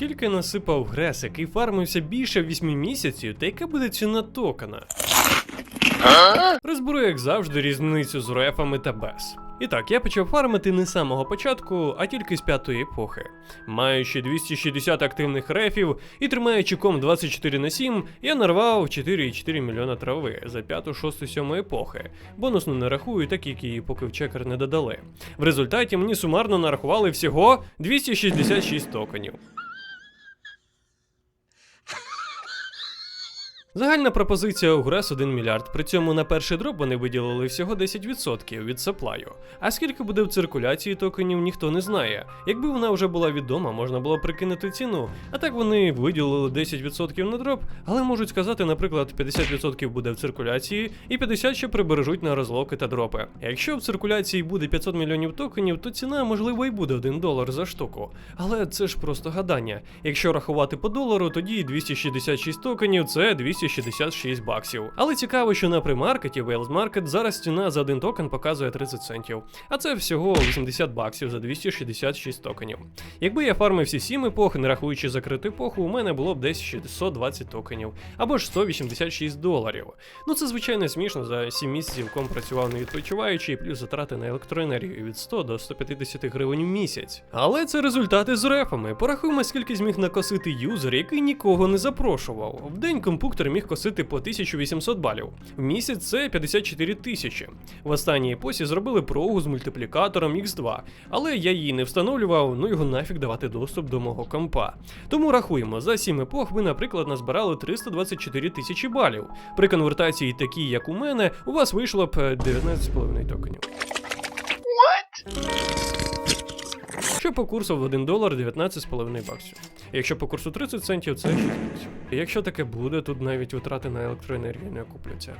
Скільки насипав Грес, який фармився більше 8 місяців, та яка буде ціна токена? Розберу, як завжди, різницю з рефами та без. І так, я почав фармити не з самого початку, а тільки з п'ятої епохи. Маючи 260 активних рефів і тримаючи ком 24 на 7, я нарвав 4,4 мільйона трави за 5, 6, 7 епохи. Бонусну не рахую, так як її поки в чекер не додали. В результаті мені сумарно нарахували всього 266 токенів. Загальна пропозиція у Грес 1 мільярд. При цьому на перший дроп вони виділили всього 10% від саплаю. А скільки буде в циркуляції токенів, ніхто не знає. Якби вона вже була відома, можна було прикинути ціну. А так вони виділили 10% на дроп, але можуть сказати, наприклад, 50% буде в циркуляції, і 50% ще прибережуть на розлоки та дропи. Якщо в циркуляції буде 500 мільйонів токенів, то ціна можливо і буде 1 долар за штуку. Але це ж просто гадання. Якщо рахувати по долару, тоді 266 токенів це 266 баксів. Але цікаво, що на примаркеті Wales Market зараз ціна за один токен показує 30 центів, а це всього 80 баксів за 266 токенів. Якби я фармив всі 7 епох, не рахуючи закриту епоху, у мене було б десь 620 токенів або ж 186 доларів. Ну це звичайно смішно. За 7 місяців ком працював не відпочиваючи, і плюс затрати на електроенергію від 100 до 150 гривень в місяць. Але це результати з рефами. Порахуємо, скільки зміг накосити юзер, який нікого не запрошував. В день компуктор міг косити по 1800 балів. В місяць це 54 тисячі. В останній епосі зробили прогу з мультиплікатором X2, але я її не встановлював, ну його нафіг давати доступ до мого компа. Тому рахуємо, за 7 епох ви, наприклад, назбирали 324 тисячі балів. При конвертації такій, як у мене, у вас вийшло б е, 19,5 токенів. Що по курсу в 1 долар 19,5 баксів. Якщо по курсу 30 центів, це 6 баксів. Якщо таке буде, тут навіть витрати на електроенергію не окупляться.